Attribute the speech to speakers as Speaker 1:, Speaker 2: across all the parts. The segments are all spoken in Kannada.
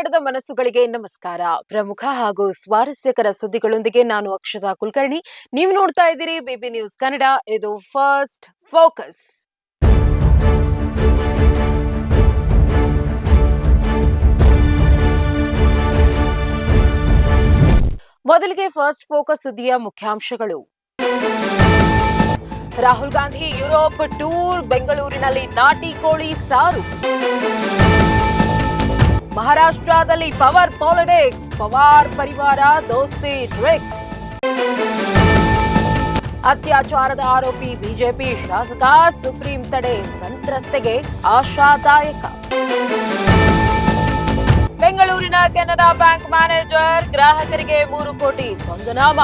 Speaker 1: ಕನ್ನಡದ ಮನಸ್ಸುಗಳಿಗೆ ನಮಸ್ಕಾರ. ಪ್ರಮುಖ ಹಾಗೂ ಸ್ವಾರಸ್ಯಕರ ಸುದ್ದಿಗಳೊಂದಿಗೆ ನಾನು ಅಕ್ಷತಾ ಕುಲಕರ್ಣಿ. ನೀವು ನೋಡ್ತಾ ಇದ್ದೀರಿ ಬಿಬಿ ನ್ಯೂಸ್ ಕನ್ನಡ. ಇದು ಫಸ್ಟ್ ಫೋಕಸ್. ಮೊದಲಿಗೆ ಫಸ್ಟ್ ಫೋಕಸ್ ಸುದ್ದಿಯ ಮುಖ್ಯಾಂಶಗಳು. ರಾಹುಲ್ ಗಾಂಧಿ ಯುರೋಪ್ ಟೂರ್ ಬೆಂಗಳೂರಿನಲ್ಲಿ ನಾಟಿ ಕೋಳಿ ಸಾರು. ಮಹಾರಾಷ್ಟ್ರದಲ್ಲಿ ಪವರ್ ಪಾಲಿಟಿಕ್ಸ್, ಪವಾರ್ ಪರಿವಾರ, ದೋಸ್ತಿ ಟ್ರಿಕ್ಸ್ ಅತ್ಯಾಚಾರದ ಆರೋಪಿ ಬಿಜೆಪಿ ಶಾಸಕ, ಸುಪ್ರೀಂ ತಡೆ ಸಂತ್ರಸ್ತೆಗೆ ಆಶಾದಾಯಕ. ಬೆಂಗಳೂರಿನ ಕೆನರಾ ಬ್ಯಾಂಕ್ ಮ್ಯಾನೇಜರ್ ಗ್ರಾಹಕರಿಗೆ ಮೂರು ಕೋಟಿ ಬಂಧನಾಮ.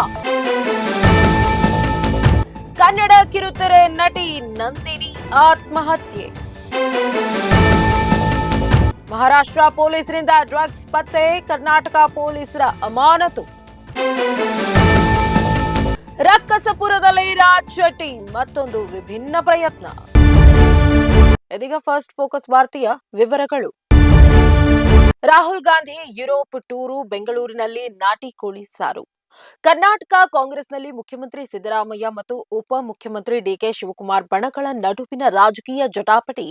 Speaker 1: ಕನ್ನಡ ಕಿರುತೆರೆ ನಟಿ ನಂದಿನಿ ಆತ್ಮಹತ್ಯೆ. ಮಹಾರಾಷ್ಟ್ರ ಪೊಲೀಸರಿಂದ ಡ್ರಗ್ಸ್ ಪತ್ತೆ, ಕರ್ನಾಟಕ ಪೊಲೀಸರ ಅಮಾನತು. ರಕ್ಕಸಪುರದಲ್ಲಿ ರಾಜ್ ಶೆಟ್ಟಿ, ಮತ್ತೊಂದು ವಿಭಿನ್ನ ಪ್ರಯತ್ನ. ಇದೀಗ ಫಸ್ಟ್ ಫೋಕಸ್ ಭಾರತೀಯ ವಿವರಗಳು. ರಾಹುಲ್ ಗಾಂಧಿ, ಯುರೋಪ್ ಟೂರು, ಬೆಂಗಳೂರಿನಲ್ಲಿ ನಾಟಿ ಕೋಳಿ ಸಾರು. ಕರ್ನಾಟಕ ಕಾಂಗ್ರೆಸ್ನಲ್ಲಿ ಮುಖ್ಯಮಂತ್ರಿ ಸಿದ್ದರಾಮಯ್ಯ ಮತ್ತು ಉಪಮುಖ್ಯಮಂತ್ರಿ ಡಿಕೆ ಶಿವಕುಮಾರ್ ಬಣಗಳ ನಡುವಿನ ರಾಜಕೀಯ ಜಟಾಪಟಿ.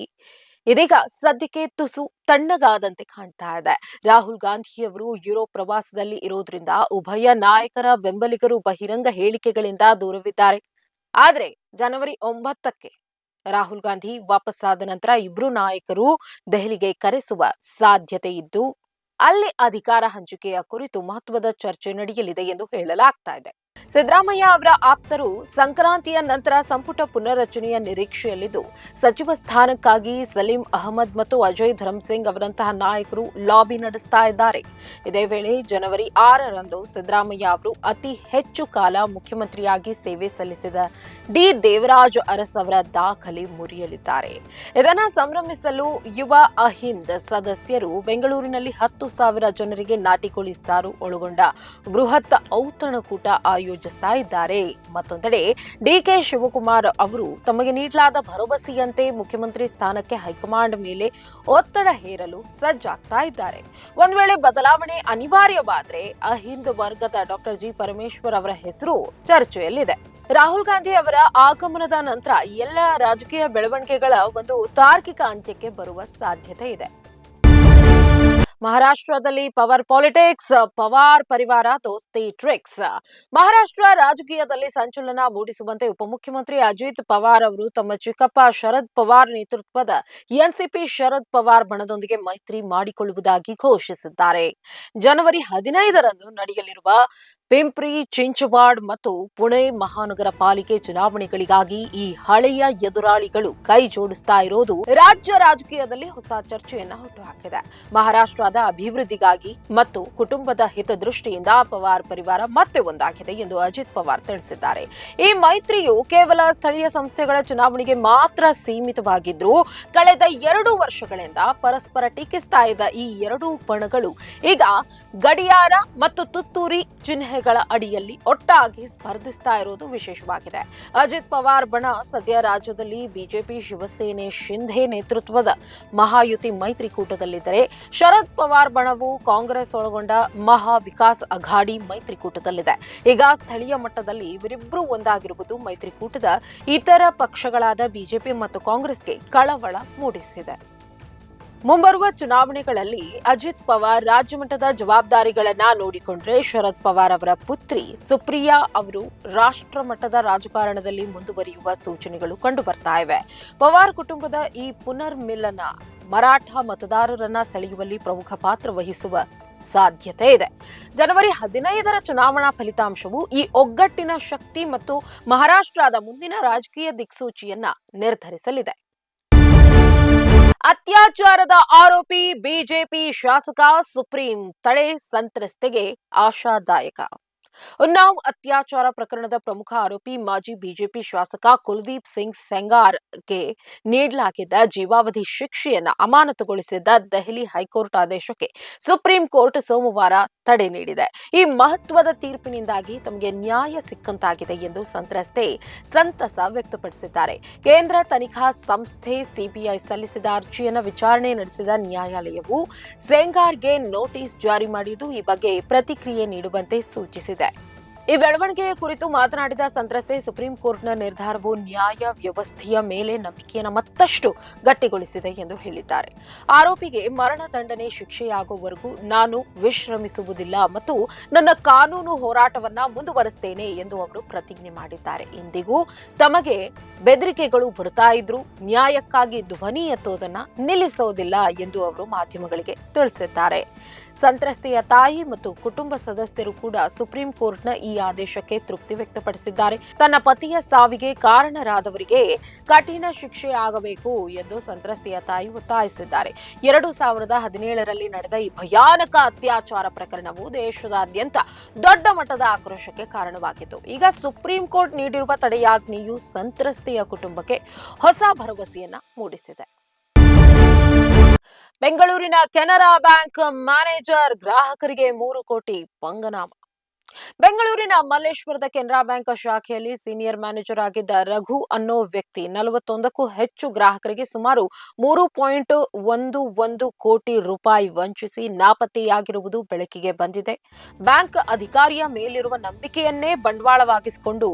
Speaker 1: ಇದೀಗ ಸದ್ಯಕ್ಕೆ ತುಸು ತಣ್ಣಗಾದಂತೆ ಕಾಣ್ತಾ ಇದೆ. ರಾಹುಲ್ ಗಾಂಧಿಯವರು ಯುರೋಪ್ ಪ್ರವಾಸದಲ್ಲಿ ಇರೋದ್ರಿಂದ ಉಭಯ ನಾಯಕರ ಬೆಂಬಲಿಗರು ಬಹಿರಂಗ ಹೇಳಿಕೆಗಳಿಂದ ದೂರವಿದ್ದಾರೆ. ಆದರೆ ಜನವರಿ ಒಂಬತ್ತಕ್ಕೆ ರಾಹುಲ್ ಗಾಂಧಿ ವಾಪಸ್ಸಾದ ನಂತರ ಇಬ್ರು ನಾಯಕರು ದೆಹಲಿಗೆ ಕರೆಸುವ ಸಾಧ್ಯತೆ ಇದ್ದು, ಅಲ್ಲಿ ಅಧಿಕಾರ ಹಂಚಿಕೆಯ ಕುರಿತು ಮಹತ್ವದ ಚರ್ಚೆ ನಡೆಯಲಿದೆ ಎಂದು ಹೇಳಲಾಗ್ತಾ ಇದೆ. ಸಿದ್ದರಾಮಯ್ಯ ಅವರ ಆಪ್ತರು ಸಂಕ್ರಾಂತಿಯ ನಂತರ ಸಂಪುಟ ಪುನರ್ರಚನೆಯ ನಿರೀಕ್ಷೆಯಲ್ಲಿದ್ದು, ಸಚಿವ ಸ್ಥಾನಕ್ಕಾಗಿ ಸಲೀಂ ಅಹಮದ್ ಮತ್ತು ಅಜಯ್ ಧರ್ಮಸಿಂಗ್ ಅವರಂತಹ ನಾಯಕರು ಲಾಬಿ ನಡೆಸ್ತಾ ಇದ್ದಾರೆ. ಇದೇ ವೇಳೆ ಜನವರಿ ಆರರಂದು ಸಿದ್ದರಾಮಯ್ಯ ಅವರು ಅತಿ ಹೆಚ್ಚು ಕಾಲ ಮುಖ್ಯಮಂತ್ರಿಯಾಗಿ ಸೇವೆ ಸಲ್ಲಿಸಿದ ಡಿ ದೇವರಾಜ್ ಅರಸ್ ಅವರ ದಾಖಲೆ ಮುರಿಯಲಿದ್ದಾರೆ. ಇದನ್ನು ಸಂಭ್ರಮಿಸಲು ಯುವ ಅಹಿಂದ್ ಸದಸ್ಯರು ಬೆಂಗಳೂರಿನಲ್ಲಿ ಹತ್ತು ಸಾವಿರ ಜನರಿಗೆ ನಾಟಿಕೋಳಿ ಸಾರು ಒಳಗೊಂಡ ಬೃಹತ್ ಔತಣಕೂಟ ಆಯೋಜಿಸ್ತಾ ಇದ್ದಾರೆ. ಮತ್ತೊಂದೆಡೆ ಡಿಕೆ ಶಿವಕುಮಾರ್ ಅವರು ತಮಗೆ ನೀಡಲಾದ ಭರವಸೆಯಂತೆ ಮುಖ್ಯಮಂತ್ರಿ ಸ್ಥಾನಕ್ಕೆ ಹೈಕಮಾಂಡ್ ಮೇಲೆ ಒತ್ತಡ ಹೇರಲು ಸಜ್ಜಾಗ್ತಾ ಇದ್ದಾರೆ. ಒಂದ್ ವೇಳೆ ಬದಲಾವಣೆ ಅನಿವಾರ್ಯವಾದ್ರೆ ಅಹಿಂದ್ ವರ್ಗದ ಡಾಕ್ಟರ್ ಜಿ. ಪರಮೇಶ್ವರ್ ಅವರ ಹೆಸರು ಚರ್ಚೆಯಲ್ಲಿದೆ. ರಾಹುಲ್ ಗಾಂಧಿ ಅವರ ಆಗಮನದ ನಂತರ ಎಲ್ಲ ರಾಜಕೀಯ ಬೆಳವಣಿಗೆಗಳ ಒಂದು ತಾರ್ಕಿಕ ಅಂತ್ಯಕ್ಕೆ ಬರುವ ಸಾಧ್ಯತೆ ಇದೆ. ಮಹಾರಾಷ್ಟ್ರದಲ್ಲಿ ಪವರ್ ಪಾಲಿಟಿಕ್ಸ್, ಪವಾರ್ ಪರಿವಾರ, ದೋಸ್ತಿ ಟ್ರಿಕ್ಸ್. ಮಹಾರಾಷ್ಟ್ರ ರಾಜಕೀಯದಲ್ಲಿ ಸಂಚಲನ ಮೂಡಿಸುವಂತೆ ಉಪಮುಖ್ಯಮಂತ್ರಿ ಅಜಿತ್ ಪವಾರ್ ಅವರು ತಮ್ಮ ಚಿಕ್ಕಪ್ಪ ಶರದ್ ಪವಾರ್ ನೇತೃತ್ವದ ಎನ್ಸಿಪಿ ಶರದ್ ಪವಾರ್ ಬಣದೊಂದಿಗೆ ಮೈತ್ರಿ ಮಾಡಿಕೊಳ್ಳುವುದಾಗಿ ಘೋಷಿಸಿದ್ದಾರೆ. ಜನವರಿ ಹದಿನೈದರಂದು ನಡೆಯಲಿರುವ ಪಿಂಪ್ರಿ, ಚಿಂಚವಾಡ್ ಮತ್ತು ಪುಣೆ ಮಹಾನಗರ ಪಾಲಿಕೆ ಚುನಾವಣೆಗಳಿಗಾಗಿ ಈ ಹಳೆಯ ಎದುರಾಳಿಗಳು ಕೈ ಜೋಡಿಸ್ತಾ ಇರೋದು ರಾಜ್ಯ ರಾಜಕೀಯದಲ್ಲಿ ಹೊಸ ಚರ್ಚೆಯನ್ನ ಹುಟ್ಟುಹಾಕಿದೆ. ಮಹಾರಾಷ್ಟ್ರದ ಅಭಿವೃದ್ಧಿಗಾಗಿ ಮತ್ತು ಕುಟುಂಬದ ಹಿತದೃಷ್ಟಿಯಿಂದ ಪವಾರ್ ಪರಿವಾರ ಮತ್ತೆ ಒಂದಾಗಿದೆ ಎಂದು ಅಜಿತ್ ಪವಾರ್ ತಿಳಿಸಿದ್ದಾರೆ. ಈ ಮೈತ್ರಿಯು ಕೇವಲ ಸ್ಥಳೀಯ ಸಂಸ್ಥೆಗಳ ಚುನಾವಣೆಗೆ ಮಾತ್ರ ಸೀಮಿತವಾಗಿದ್ರು ಕಳೆದ ಎರಡು ವರ್ಷಗಳಿಂದ ಪರಸ್ಪರ ಟೀಕಿಸ್ತಾ ಇದ್ದ ಈ ಎರಡೂ ಬಣಗಳು ಈಗ ಗಡಿಯಾರ ಮತ್ತು ತುತ್ತೂರಿ ಚಿಹ್ನೆಗಳ ಅಡಿಯಲ್ಲಿ ಒಟ್ಟಾಗಿ ಸ್ಪರ್ಧಿಸ್ತಾ ಇರುವುದು ವಿಶೇಷವಾಗಿದೆ. ಅಜಿತ್ ಪವಾರ್ ಬಣ ಸದ್ಯ ರಾಜ್ಯದಲ್ಲಿ ಬಿಜೆಪಿ ಶಿವಸೇನೆ ಶಿಂಧೆ ನೇತೃತ್ವದ ಮಹಾಯುತಿ ಮೈತ್ರಿಕೂಟದಲ್ಲಿದ್ದರೆ, ಶರದ್ ಪವಾರ್ ಬಣವು ಕಾಂಗ್ರೆಸ್ ಒಳಗೊಂಡ ಮಹಾ ವಿಕಾಸ್ ಅಘಾಡಿ ಮೈತ್ರಿಕೂಟದಲ್ಲಿದೆ. ಈಗ ಸ್ಥಳೀಯ ಮಟ್ಟದಲ್ಲಿ ಇವರಿಬ್ಬರು ಒಂದಾಗಿರುವುದು ಮೈತ್ರಿಕೂಟದ ಇತರ ಪಕ್ಷಗಳಾದ ಬಿಜೆಪಿ ಮತ್ತು ಕಾಂಗ್ರೆಸ್ಗೆ ಕಳವಳ ಮೂಡಿಸಿದೆ. ಮುಂಬರುವ ಚುನಾವಣೆಗಳಲ್ಲಿ ಅಜಿತ್ ಪವಾರ್ ರಾಜ್ಯಮಟ್ಟದ ಜವಾಬ್ದಾರಿಗಳನ್ನ ನೋಡಿಕೊಂಡ್ರೆ ಶರದ್ ಪವಾರ್ ಅವರ ಪುತ್ರಿ ಸುಪ್ರಿಯಾ ಅವರು ರಾಷ್ಟ್ರ ಮಟ್ಟದ ರಾಜಕಾರಣದಲ್ಲಿ ಮುಂದುವರಿಯುವ ಸೂಚನೆಗಳು ಕಂಡು ಬರ್ತಾ ಇವೆ. ಪವಾರ್ ಕುಟುಂಬದ ಈ ಪುನರ್ಮಿಲನ ಮರಾಠ ಮತದಾರರನ್ನ ಸೆಳೆಯುವಲ್ಲಿ ಪ್ರಮುಖ ಪಾತ್ರ ವಹಿಸುವ ಸಾಧ್ಯತೆ ಇದೆ. ಜನವರಿ ಹದಿನೈದರ ಚುನಾವಣಾ ಫಲಿತಾಂಶವು ಈ ಒಗ್ಗಟ್ಟಿನ ಶಕ್ತಿ ಮತ್ತು ಮಹಾರಾಷ್ಟ್ರದ ಮುಂದಿನ ರಾಜಕೀಯ ದಿಕ್ಸೂಚಿಯನ್ನ ನಿರ್ಧರಿಸಲಿದೆ. ಅತ್ಯಾಚಾರದ ಆರೋಪಿ ಬಿಜೆಪಿ ಶಾಸಕ ಸುಪ್ರೀಂ ತಡೆ ಸಂತ್ರಸ್ತೆಗೆ ಆಶಾದಾಯಕ. ಉನ್ನಾವ್ ಅತ್ಯಾಚಾರ ಪ್ರಕರಣದ ಪ್ರಮುಖ ಆರೋಪಿ ಮಾಜಿ ಬಿಜೆಪಿ ಶಾಸಕ ಕುಲದೀಪ್ ಸಿಂಗ್ ಸೆಂಗಾರ್ಗೆ ನೀಡಲಾಗಿದ್ದ ಜೀವಾವಧಿ ಶಿಕ್ಷೆಯನ್ನು ಅಮಾನತುಗೊಳಿಸಿದ್ದ ದೆಹಲಿ ಹೈಕೋರ್ಟ್ ಆದೇಶಕ್ಕೆ ಸುಪ್ರೀಂ ಕೋರ್ಟ್ ಸೋಮವಾರ ತಡೆ ನೀಡಿದೆ. ಈ ಮಹತ್ವದ ತೀರ್ಪಿನಿಂದಾಗಿ ತಮಗೆ ನ್ಯಾಯ ಸಿಕ್ಕಂತಾಗಿದೆ ಎಂದು ಸಂತ್ರಸ್ತೆ ಸಂತಸ ವ್ಯಕ್ತಪಡಿಸಿದ್ದಾರೆ. ಕೇಂದ್ರ ತನಿಖಾ ಸಂಸ್ಥೆ ಸಿಬಿಐ ಸಲ್ಲಿಸಿದ ಅರ್ಜಿಯನ್ನು ವಿಚಾರಣೆ ನಡೆಸಿದ ನ್ಯಾಯಾಲಯವು ಸೆಂಗಾರ್ಗೆ ನೋಟಿಸ್ ಜಾರಿ ಮಾಡಿದ್ದು ಈ ಬಗ್ಗೆ ಪ್ರತಿಕ್ರಿಯೆ ನೀಡುವಂತೆ ಸೂಚಿಸಿದೆ. ಈ ಬೆಳವಣಿಗೆಯ ಕುರಿತು ಮಾತನಾಡಿದ ಸಂತ್ರಸ್ತೆ ಸುಪ್ರೀಂ ಕೋರ್ಟ್ನ ನಿರ್ಧಾರವು ನ್ಯಾಯ ವ್ಯವಸ್ಥೆಯ ಮೇಲೆ ನಂಬಿಕೆಯನ್ನು ಮತ್ತಷ್ಟು ಗಟ್ಟಿಗೊಳಿಸಿದೆ ಎಂದು ಹೇಳಿದ್ದಾರೆ. ಆರೋಪಿಗೆ ಮರಣ ದಂಡನೆ ಶಿಕ್ಷೆಯಾಗುವವರೆಗೂ ನಾನು ವಿಶ್ರಮಿಸುವುದಿಲ್ಲ ಮತ್ತು ನನ್ನ ಕಾನೂನು ಹೋರಾಟವನ್ನ ಮುಂದುವರೆಸ್ತೇನೆ ಎಂದು ಅವರು ಪ್ರತಿಜ್ಞೆ ಮಾಡಿದ್ದಾರೆ. ಇಂದಿಗೂ ತಮಗೆ ಬೆದರಿಕೆಗಳು ಬರ್ತಾ ಇದ್ರು ನ್ಯಾಯಕ್ಕಾಗಿ ಧ್ವನಿ ಎತ್ತೋದನ್ನ ನಿಲ್ಲಿಸೋದಿಲ್ಲ ಎಂದು ಅವರು ಮಾಧ್ಯಮಗಳಿಗೆ ತಿಳಿಸಿದ್ದಾರೆ. ಸಂತ್ರಸ್ತೆಯ ತಾಯಿ ಮತ್ತು ಕುಟುಂಬ ಸದಸ್ಯರು ಕೂಡ ಸುಪ್ರೀಂ ಕೋರ್ಟ್ನ ಈ ಆದೇಶಕ್ಕೆ ತೃಪ್ತಿ ವ್ಯಕ್ತಪಡಿಸಿದ್ದಾರೆ. ತನ್ನ ಪತಿಯ ಸಾವಿಗೆ ಕಾರಣರಾದವರಿಗೆ ಕಠಿಣ ಶಿಕ್ಷೆ ಆಗಬೇಕು ಎಂದು ಸಂತ್ರಸ್ತೆಯ ತಾಯಿ ಒತ್ತಾಯಿಸಿದ್ದಾರೆ. ಎರಡು ಸಾವಿರದ ಹದಿನೇಳರಲ್ಲಿ ನಡೆದ ಈ ಭಯಾನಕ ಅತ್ಯಾಚಾರ ಪ್ರಕರಣವು ದೇಶದಾದ್ಯಂತ ದೊಡ್ಡ ಮಟ್ಟದ ಆಕ್ರೋಶಕ್ಕೆ ಕಾರಣವಾಗಿತ್ತು. ಈಗ ಸುಪ್ರೀಂ ಕೋರ್ಟ್ ನೀಡಿರುವ ತಡೆಯಾಜ್ಞೆಯು ಸಂತ್ರಸ್ತೆಯ ಕುಟುಂಬಕ್ಕೆ ಹೊಸ ಭರವಸೆಯನ್ನ ಮೂಡಿಸಿದೆ. ಬೆಂಗಳೂರಿನ ಕೆನರಾ ಬ್ಯಾಂಕ್ ಮ್ಯಾನೇಜರ್ ಗ್ರಾಹಕರಿಗೆ ಮೂರು ಕೋಟಿ ಪಂಗನಾಮ. ಬೆಂಗಳೂರಿನ ಮಲ್ಲೇಶ್ವರದ ಕೆನರಾ ಬ್ಯಾಂಕ್ ಶಾಖೆಯಲ್ಲಿ ಸೀನಿಯರ್ ಮ್ಯಾನೇಜರ್ ಆಗಿದ್ದ ರಘು ಅನ್ನೋ ವ್ಯಕ್ತಿ ನಲವತ್ತೊಂದಕ್ಕೂ ಹೆಚ್ಚು ಗ್ರಾಹಕರಿಗೆ ಸುಮಾರು ಮೂರು ಪಾಯಿಂಟ್ ಒಂದು ಒಂದು ಕೋಟಿ ರೂಪಾಯಿ ವಂಚಿಸಿ ನಾಪತ್ತೆಯಾಗಿರುವುದು ಬೆಳಕಿಗೆ ಬಂದಿದೆ. ಬ್ಯಾಂಕ್ ಅಧಿಕಾರಿಯ ಮೇಲಿರುವ ನಂಬಿಕೆಯನ್ನೇ ಬಂಡವಾಳವಾಗಿಸಿಕೊಂಡು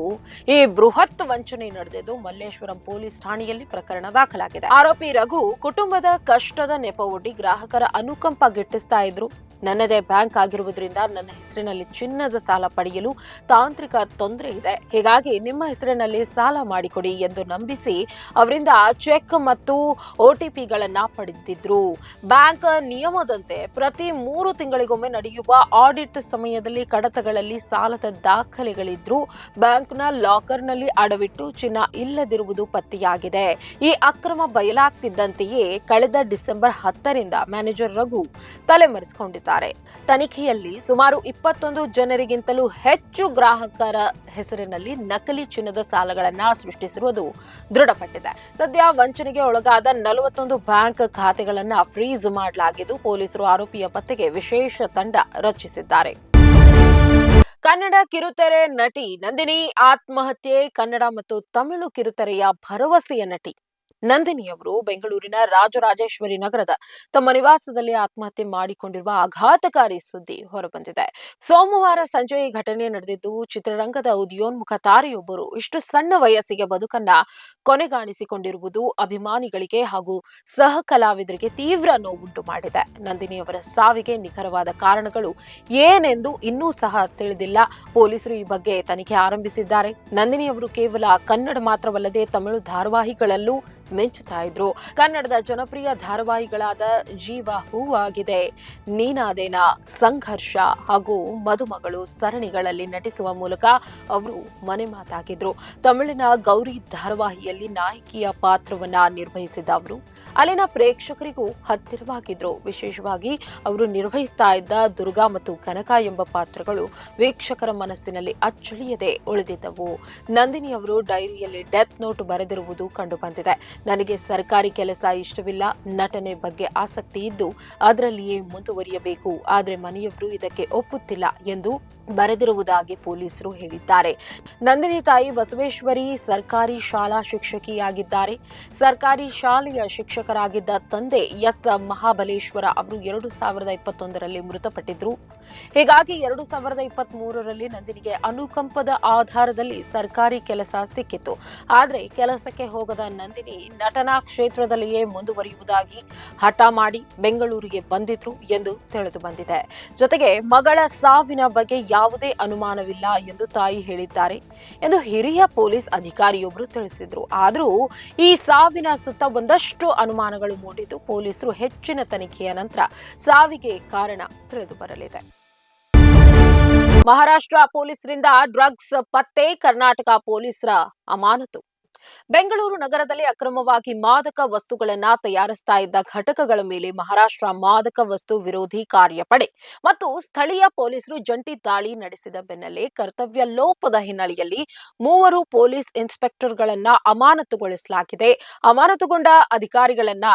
Speaker 1: ಈ ಬೃಹತ್ ವಂಚನೆ ನಡೆದಿದ್ದು ಮಲ್ಲೇಶ್ವರಂ ಪೊಲೀಸ್ ಠಾಣೆಯಲ್ಲಿ ಪ್ರಕರಣ ದಾಖಲಾಗಿದೆ. ಆರೋಪಿ ರಘು ಕುಟುಂಬದ ಕಷ್ಟದ ನೆಪವೊಡ್ಡಿ ಗ್ರಾಹಕರ ಅನುಕಂಪ ಗಿಟ್ಟಿಸ್ತಾ ಇದ್ರು. ನನ್ನದೇ ಬ್ಯಾಂಕ್ ಆಗಿರುವುದರಿಂದ ನನ್ನ ಹೆಸರಿನಲ್ಲಿ ಚಿನ್ನದ ಸಾಲ ಪಡೆಯಲು ತಾಂತ್ರಿಕ ತೊಂದರೆ ಇದೆ. ಹೀಗಾಗಿ ನಿಮ್ಮ ಹೆಸರಿನಲ್ಲಿ ಸಾಲ ಮಾಡಿಕೊಡಿ ಎಂದು ನಂಬಿಸಿ ಅವರಿಂದ ಚೆಕ್ ಮತ್ತು ಒಟಿಪಿಗಳನ್ನ ಪಡೆದಿದ್ರು. ಬ್ಯಾಂಕ್ ನಿಯಮದಂತೆ ಪ್ರತಿ ಮೂರು ತಿಂಗಳಿಗೊಮ್ಮೆ ನಡೆಯುವ ಆಡಿಟ್ ಸಮಯದಲ್ಲಿ ಕಡತಗಳಲ್ಲಿ ಸಾಲದ ದಾಖಲೆಗಳಿದ್ರು. ಬ್ಯಾಂಕ್ನ ಲಾಕರ್ನಲ್ಲಿ ಅಡವಿಟ್ಟು ಚಿನ್ನ ಇಲ್ಲದಿರುವುದು ಪತ್ತೆಯಾಗಿದೆ. ಈ ಅಕ್ರಮ ಬಯಲಾಗ್ತಿದ್ದಂತೆಯೇ ಕಳೆದ ಡಿಸೆಂಬರ್ ಹತ್ತರಿಂದ ಮ್ಯಾನೇಜರ್ ರಘು ತಲೆಮರೆಸಿಕೊಂಡಿದ್ದಾರೆ. ತನಿಖೆಯಲ್ಲಿ ಸುಮಾರು ಇಪ್ಪತ್ತೊಂದು ಜನರಿಗಿಂತಲೂ ಹೆಚ್ಚು ಗ್ರಾಹಕರ ಹೆಸರಿನಲ್ಲಿ ನಕಲಿ ಚಿನ್ನದ ಸಾಲಗಳನ್ನು ಸೃಷ್ಟಿಸಿರುವುದು ದೃಢಪಟ್ಟಿದೆ. ಸದ್ಯ ವಂಚನೆಗೆ ಒಳಗಾದ ನಲವತ್ತೊಂದು ಬ್ಯಾಂಕ್ ಖಾತೆಗಳನ್ನು ಫ್ರೀಜ್ ಮಾಡಲಾಗಿದ್ದು ಪೊಲೀಸರು ಆರೋಪಿಯ ಪತ್ತೆಗೆ ವಿಶೇಷ ತಂಡ ರಚಿಸಿದ್ದಾರೆ. ಕನ್ನಡ ಕಿರುತೆರೆ ನಟಿ ನಂದಿನಿ, ಆತ್ಮಹತ್ಯೆ, ಕನ್ನಡ ಮತ್ತು ತಮಿಳು ಕಿರುತೆರೆಯ ಭರವಸೆಯ ನಟಿ ನಂದಿನಿಯವರು ಬೆಂಗಳೂರಿನ ರಾಜರಾಜೇಶ್ವರಿ ನಗರದ ತಮ್ಮ ನಿವಾಸದಲ್ಲಿ ಆತ್ಮಹತ್ಯೆ ಮಾಡಿಕೊಂಡಿರುವ ಆಘಾತಕಾರಿ ಸುದ್ದಿ ಹೊರಬಂದಿದೆ. ಸೋಮವಾರ ಸಂಜೆ ಈ ಘಟನೆ ನಡೆದಿದ್ದು, ಚಿತ್ರರಂಗದ ಉದಯೋನ್ಮುಖ ತಾರೆಯೊಬ್ಬರು ಇಷ್ಟು ಸಣ್ಣ ವಯಸ್ಸಿಗೆ ಬದುಕನ್ನ ಕೊನೆಗಾಣಿಸಿಕೊಂಡಿರುವುದು ಅಭಿಮಾನಿಗಳಿಗೆ ಹಾಗೂ ಸಹ ಕಲಾವಿದರಿಗೆ ತೀವ್ರ ನೋವುಂಟು ಮಾಡಿದೆ. ನಂದಿನಿಯವರ ಸಾವಿಗೆ ನಿಖರವಾದ ಕಾರಣಗಳು ಏನೆಂದು ಇನ್ನೂ ಸಹ ತಿಳಿದಿಲ್ಲ. ಪೊಲೀಸರು ಈ ಬಗ್ಗೆ ತನಿಖೆ ಆರಂಭಿಸಿದ್ದಾರೆ. ನಂದಿನಿಯವರು ಕೇವಲ ಕನ್ನಡ ಮಾತ್ರವಲ್ಲದೆ ತಮಿಳು ಧಾರಾವಾಹಿಗಳಲ್ಲೂ ಮೆಚ್ಚುತ್ತಾ ಇದ್ರು ಕನ್ನಡದ ಜನಪ್ರಿಯ ಧಾರಾವಾಹಿಗಳಾದ ಜೀವ ಹೂವಾಗಿದೆ ನೀನಾದೇನ, ಸಂಘರ್ಷ ಹಾಗೂ ಮದುಮಗಳು ಸರಣಿಗಳಲ್ಲಿ ನಟಿಸುವ ಮೂಲಕ ಅವರು ಮನೆ ಮಾತಾಗಿದ್ರು. ತಮಿಳಿನ ಗೌರಿ ಧಾರಾವಾಹಿಯಲ್ಲಿ ನಾಯಕಿಯ ಪಾತ್ರವನ್ನ ನಿರ್ವಹಿಸಿದ ಅವರು, ಅಲ್ಲಿನ ಪ್ರೇಕ್ಷಕರಿಗೂ ಹತ್ತಿರವಾಗಿದ್ರು. ವಿಶೇಷವಾಗಿ ಅವರು ನಿರ್ವಹಿಸ್ತಾ ಇದ್ದ ದುರ್ಗಾ ಮತ್ತು ಕನಕ ಎಂಬ ಪಾತ್ರಗಳು ವೀಕ್ಷಕರ ಮನಸ್ಸಿನಲ್ಲಿ ಅಚ್ಚಳಿಯದೆ ಉಳಿದಿದ್ದವು. ನಂದಿನಿ ಅವರು ಡೈರಿಯಲ್ಲಿ ಡೆತ್ ನೋಟ್ ಬರೆದಿರುವುದು ಕಂಡುಬಂದಿದೆ. ನನಗೆ ಸರ್ಕಾರಿ ಕೆಲಸ ಇಷ್ಟವಿಲ್ಲ. ನಟನೆ ಬಗ್ಗೆ ಆಸಕ್ತಿ ಇದ್ದು ಅದರಲ್ಲಿಯೇ ಮುಂದುವರಿಯಬೇಕು. ಆದರೆ ಮನೆಯವರು ಇದಕ್ಕೆ ಒಪ್ಪುತ್ತಿಲ್ಲ ಎಂದು ಬರೆದಿರುವುದಾಗಿ ಪೊಲೀಸರು ಹೇಳಿದ್ದಾರೆ. ನಂದಿನಿ ತಾಯಿ ಬಸವೇಶ್ವರಿ ಸರ್ಕಾರಿ ಶಾಲಾ ಶಿಕ್ಷಕಿಯಾಗಿದ್ದಾರೆ. ಸರ್ಕಾರಿ ಶಾಲೆಯ ಶಿಕ್ಷಕರಾಗಿದ್ದ ತಂದೆ ಎಸ್. ಮಹಾಬಲೇಶ್ವರ ಅವರು ಎರಡು ಸಾವಿರದ ಇಪ್ಪತ್ತೊಂದರಲ್ಲಿ ಮೃತಪಟ್ಟಿದ್ರು. ಹೀಗಾಗಿ ಎರಡು ಸಾವಿರದ ಇಪ್ಪತ್ತ್ ಮೂರರಲ್ಲಿ ನಂದಿನಿಗೆ ಅನುಕಂಪದ ಆಧಾರದಲ್ಲಿ ಸರ್ಕಾರಿ ಕೆಲಸ ಸಿಕ್ಕಿತ್ತು. ಆದರೆ ಕೆಲಸಕ್ಕೆ ಹೋಗದ ನಂದಿನಿ ನಟನಾ ಕ್ಷೇತ್ರದಲ್ಲಿಯೇ ಮುಂದುವರಿಯುವುದಾಗಿ ಹಠ ಮಾಡಿ ಬೆಂಗಳೂರಿಗೆ ಬಂದಿದ್ರು ಎಂದು ತಿಳಿದು ಬಂದಿದೆ. ಜೊತೆಗೆ ಮಗಳ ಸಾವಿನ ಬಗ್ಗೆ ಯಾವುದೇ ಅನುಮಾನವಿಲ್ಲ ಎಂದು ತಾಯಿ ಹೇಳಿದ್ದಾರೆ ಎಂದು ಹಿರಿಯ ಪೊಲೀಸ್ ಅಧಿಕಾರಿಯೊಬ್ಬರು ತಿಳಿಸಿದ್ರು. ಆದರೂ ಈ ಸಾವಿನ ಸುತ್ತ ಒಂದಷ್ಟು ಅನುಮಾನಗಳು ಮೂಡಿದ್ದು ಪೊಲೀಸರು ಹೆಚ್ಚಿನ ತನಿಖೆಯ ನಂತರ ಸಾವಿಗೆ ಕಾರಣ ತಿಳಿದು ಬರಲಿದೆ. ಮಹಾರಾಷ್ಟ್ರ ಪೊಲೀಸರಿಂದ ಡ್ರಗ್ಸ್ ಪತ್ತೆ, ಕರ್ನಾಟಕ ಪೊಲೀಸರ ಅಮಾನತು. ಬೆಂಗಳೂರು ನಗರದಲ್ಲಿ ಅಕ್ರಮವಾಗಿ ಮಾದಕ ವಸ್ತುಗಳನ್ನ ತಯಾರಿಸ್ತಾ ಇದ್ದ ಘಟಕಗಳ ಮೇಲೆ ಮಹಾರಾಷ್ಟ್ರ ಮಾದಕ ವಸ್ತು ವಿರೋಧಿ ಕಾರ್ಯಪಡೆ ಮತ್ತು ಸ್ಥಳೀಯ ಪೊಲೀಸರು ಜಂಟಿ ದಾಳಿ ನಡೆಸಿದ ಬೆನ್ನಲ್ಲೇ ಕರ್ತವ್ಯ ಲೋಪದ ಹಿನ್ನೆಲೆಯಲ್ಲಿ ಮೂವರು ಪೊಲೀಸ್ ಇನ್ಸ್ಪೆಕ್ಟರ್ಗಳನ್ನ ಅಮಾನತುಗೊಳಿಸಲಾಗಿದೆ. ಅಮಾನತುಗೊಂಡ ಅಧಿಕಾರಿಗಳನ್ನ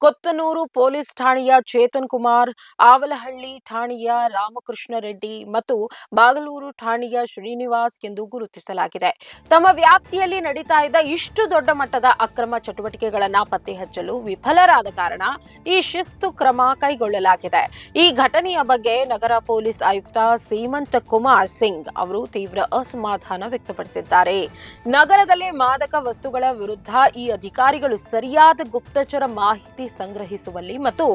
Speaker 1: ಕೊತ್ತನೂರು ಪೊಲೀಸ್ ಠಾಣೆಯ ಚೇತನ್ ಕುಮಾರ್, ಆವಲಹಳ್ಳಿ ಠಾಣೆಯ ರಾಮಕೃಷ್ಣ ರೆಡ್ಡಿ ಮತ್ತು ಬಾಗಲೂರು ಠಾಣೆಯ ಶ್ರೀನಿವಾಸ್ ಎಂದು ಗುರುತಿಸಲಾಗಿದೆ. ತಮ್ಮ ವ್ಯಾಪ್ತಿಯಲ್ಲಿ ನಡೀತಾ ಇದ್ದ ಇಷ್ಟು ದೊಡ್ಡ ಮಟ್ಟದ ಅಕ್ರಮ ಚಟುವಟಿಕೆಗಳನ್ನು ಪತ್ತೆ ಹಚ್ಚಲು ವಿಫಲರಾದ ಕಾರಣ ಈ ಶಿಸ್ತು ಕ್ರಮ ಕೈಗೊಳ್ಳಲಾಗಿದೆ. ಈ ಘಟನೆಯ ಬಗ್ಗೆ ನಗರ ಪೊಲೀಸ್ ಆಯುಕ್ತ ಸೀಮಂತ್ ಕುಮಾರ್ ಸಿಂಗ್ ಅವರು ತೀವ್ರ ಅಸಮಾಧಾನ ವ್ಯಕ್ತಪಡಿಸಿದ್ದಾರೆ. ನಗರದಲ್ಲಿ ಮಾದಕ ವಸ್ತುಗಳ ವಿರುದ್ಧ ಈ ಅಧಿಕಾರಿಗಳು ಸರಿಯಾದ ಗುಪ್ತಚರ ಮಾಹಿತಿ ಸಂಗ್ರಹಿಸುವಲ್ಲಿ ಮತ್ತು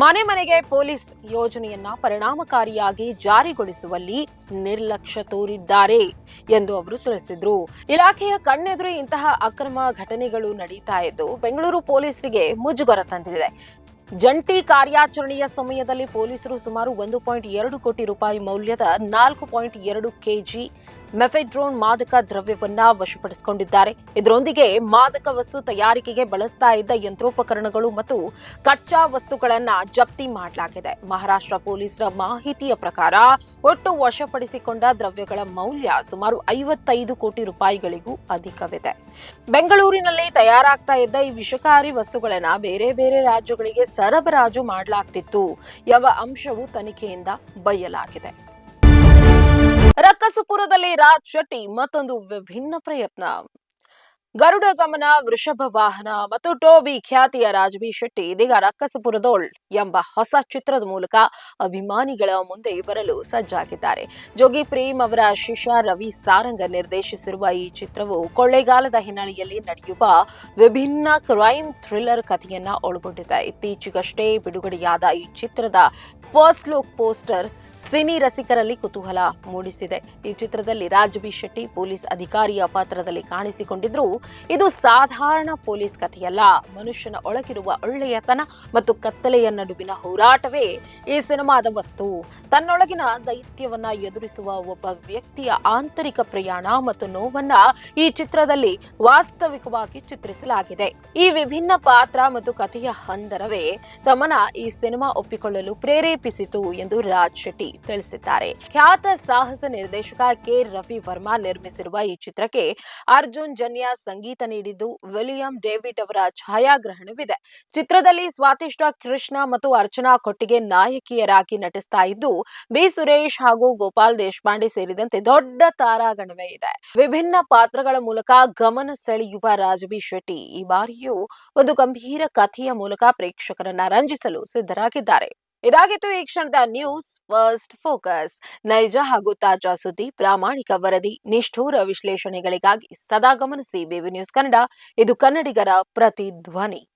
Speaker 1: ಮನೆ ಮನೆಗೆ ಪೊಲೀಸ್ ಯೋಜನೆಯನ್ನ ಪರಿಣಾಮಕಾರಿಯಾಗಿ ಜಾರಿಗೊಳಿಸುವಲ್ಲಿ ನಿರ್ಲಕ್ಷ್ಯ ತೋರಿದ್ದಾರೆ ಎಂದು ಅವರು ತಿಳಿಸಿದ್ರು. ಇಲಾಖೆಯ ಕಣ್ಣೆದುರು ಇಂತಹ ಅಕ್ರಮ ಘಟನೆಗಳು ನಡೀತಾ ಇದ್ದು ಬೆಂಗಳೂರು ಪೊಲೀಸರಿಗೆ ಮುಜುಗರ ತಂದಿದೆ. ಜಂಟಿ ಕಾರ್ಯಾಚರಣೆಯ ಸಮಯದಲ್ಲಿ ಪೊಲೀಸರು ಸುಮಾರು ಒಂದು ಪಾಯಿಂಟ್ ಎರಡು ಕೋಟಿ ರೂಪಾಯಿ ಮೌಲ್ಯದ ನಾಲ್ಕು ಪಾಯಿಂಟ್ ಎರಡು ಕೆಜಿ ಮೆಫೆಡ್ರೋನ್ ಮಾದಕ ದ್ರವ್ಯವನ್ನ ವಶಪಡಿಸಿಕೊಂಡಿದ್ದಾರೆ. ಇದರೊಂದಿಗೆ ಮಾದಕ ವಸ್ತು ತಯಾರಿಕೆಗೆ ಬಳಸ್ತಾ ಇದ್ದ ಯಂತ್ರೋಪಕರಣಗಳು ಮತ್ತು ಕಚ್ಚಾ ವಸ್ತುಗಳನ್ನ ಜಪ್ತಿ ಮಾಡಲಾಗಿದೆ. ಮಹಾರಾಷ್ಟ್ರ ಪೊಲೀಸರ ಮಾಹಿತಿಯ ಪ್ರಕಾರ ಒಟ್ಟು ವಶಪಡಿಸಿಕೊಂಡ ದ್ರವ್ಯಗಳ ಮೌಲ್ಯ ಸುಮಾರು ಐವತ್ತೈದು ಕೋಟಿ ರೂಪಾಯಿಗಳಿಗೂ ಅಧಿಕವಿದೆ. ಬೆಂಗಳೂರಿನಲ್ಲಿ ತಯಾರಾಗ್ತಾ ಇದ್ದ ಈ ವಿಷಕಾರಿ ವಸ್ತುಗಳನ್ನ ಬೇರೆ ಬೇರೆ ರಾಜ್ಯಗಳಿಗೆ ಸರಬರಾಜು ಮಾಡಲಾಗ್ತಿತ್ತು. ಯಾವ ಅಂಶವು ತನಿಖೆಯಿಂದ ಬಯಲಾಗಿದೆ ರಕ್ಕಸಪುರದಲ್ಲಿ ರಾಜ್ ಶೆಟ್ಟಿ ಮತ್ತೊಂದು ವಿಭಿನ್ನ ಪ್ರಯತ್ನ. ಗರುಡ ಗಮನ, ವೃಷಭ ವಾಹನ ಮತ್ತು ಟೋಬಿ ಖ್ಯಾತಿಯ ರಾಜಬಿ ಶೆಟ್ಟಿ ಇದೀಗ ರಕ್ಕಸಪುರದೋಳ್ ಎಂಬ ಹೊಸ ಚಿತ್ರದ ಮೂಲಕ ಅಭಿಮಾನಿಗಳ ಮುಂದೆ ಬರಲು ಸಜ್ಜಾಗಿದ್ದಾರೆ. ಜೋಗಿ ಪ್ರೇಮ್ ಅವರ ಶಿಷ್ಯ ರವಿ ಸಾರಂಗ ನಿರ್ದೇಶಿಸಿರುವ ಈ ಚಿತ್ರವು ಕೊಳ್ಳೇಗಾಲದ ಹಿನ್ನೆಲೆಯಲ್ಲಿ ನಡೆಯುವ ವಿಭಿನ್ನ ಕ್ರೈಮ್ ಥ್ರಿಲ್ಲರ್ ಕಥೆಯನ್ನ ಒಳಗೊಂಡಿದೆ. ಇತ್ತೀಚೆಗಷ್ಟೇ ಬಿಡುಗಡೆಯಾದ ಈ ಚಿತ್ರದ ಫಸ್ಟ್ ಲುಕ್ ಪೋಸ್ಟರ್ ಸಿನಿ ರಸಿಕರಲ್ಲಿ ಕುತೂಹಲ ಮೂಡಿಸಿದೆ. ಈ ಚಿತ್ರದಲ್ಲಿ ರಾಜ್ ಬಿ ಶೆಟ್ಟಿ ಪೊಲೀಸ್ ಅಧಿಕಾರಿಯ ಪಾತ್ರದಲ್ಲಿ ಕಾಣಿಸಿಕೊಂಡಿದ್ರು. ಇದು ಸಾಧಾರಣ ಪೊಲೀಸ್ ಕಥೆಯಲ್ಲ. ಮನುಷ್ಯನ ಒಳಗಿರುವ ಒಳ್ಳೆಯತನ ಮತ್ತು ಕತ್ತಲೆಯ ನಡುವಿನ ಹೋರಾಟವೇ ಈ ಸಿನಿಮಾದ ವಸ್ತು. ತನ್ನೊಳಗಿನ ದೈತ್ಯವನ್ನ ಎದುರಿಸುವ ಒಬ್ಬ ವ್ಯಕ್ತಿಯ ಆಂತರಿಕ ಪ್ರಯಾಣ ಮತ್ತು ನೋವನ್ನ ಈ ಚಿತ್ರದಲ್ಲಿ ವಾಸ್ತವಿಕವಾಗಿ ಚಿತ್ರಿಸಲಾಗಿದೆ. ಈ ವಿಭಿನ್ನ ಪಾತ್ರ ಮತ್ತು ಕಥೆಯ ಹಂದರವೇ ತಮ್ಮನ ಈ ಸಿನಿಮಾ ಒಪ್ಪಿಕೊಳ್ಳಲು ಪ್ರೇರೇಪಿಸಿತು ಎಂದು ರಾಜ್ ಶೆಟ್ಟಿ ತಿಳಿಸಿದ್ದಾರೆ. ಖ್ಯಾತ ಸಾಹಸ ನಿರ್ದೇಶಕ ಕೆ. ರವಿ ವರ್ಮಾ ನಿರ್ಮಿಸಿರುವ ಈ ಚಿತ್ರಕ್ಕೆ ಅರ್ಜುನ್ ಜನ್ಯ ಸಂಗೀತ ನೀಡಿದ್ದು, ವಿಲಿಯಂ ಡೇವಿಡ್ ಅವರ ಛಾಯಾಗ್ರಹಣವಿದೆ. ಚಿತ್ರದಲ್ಲಿ ಸ್ವಾತಿಷ್ಠ ಕೃಷ್ಣ ಮತ್ತು ಅರ್ಚನಾ ಕೊಟ್ಟಿಗೆ ನಾಯಕಿಯರಾಗಿ ನಟಿಸ್ತಾ ಇದ್ದು, ಬಿ. ಸುರೇಶ್ ಹಾಗೂ ಗೋಪಾಲ್ ದೇಶಪಾಂಡೆ ಸೇರಿದಂತೆ ದೊಡ್ಡ ತಾರಾಗಣವೇ ಇದೆ. ವಿಭಿನ್ನ ಪಾತ್ರಗಳ ಮೂಲಕ ಗಮನ ಸೆಳೆಯುವ ರಾಜಬಿ ಶೆಟ್ಟಿ ಈ ಬಾರಿಯೂ ಒಂದು ಗಂಭೀರ ಕಥೆಯ ಮೂಲಕ ಪ್ರೇಕ್ಷಕರನ್ನ ರಂಜಿಸಲು ಸಿದ್ಧರಾಗಿದ್ದಾರೆ. ಇದಾಗಿತ್ತು ಈ ಕ್ಷಣದ ನ್ಯೂಸ್ ಫಸ್ಟ್ ಫೋಕಸ್. ನೈಜ ಹಾಗೂ ತಾಜಾ ಸುದ್ದಿ, ಪ್ರಾಮಾಣಿಕ ವರದಿ, ನಿಷ್ಠೂರ ವಿಶ್ಲೇಷಣೆಗಳಿಗಾಗಿ ಸದಾ ಗಮನಿಸಿ. ಬೇಬಿ ನ್ಯೂಸ್ ಕನ್ನಡ, ಇದು ಕನ್ನಡಿಗರ ಪ್ರತಿಧ್ವನಿ.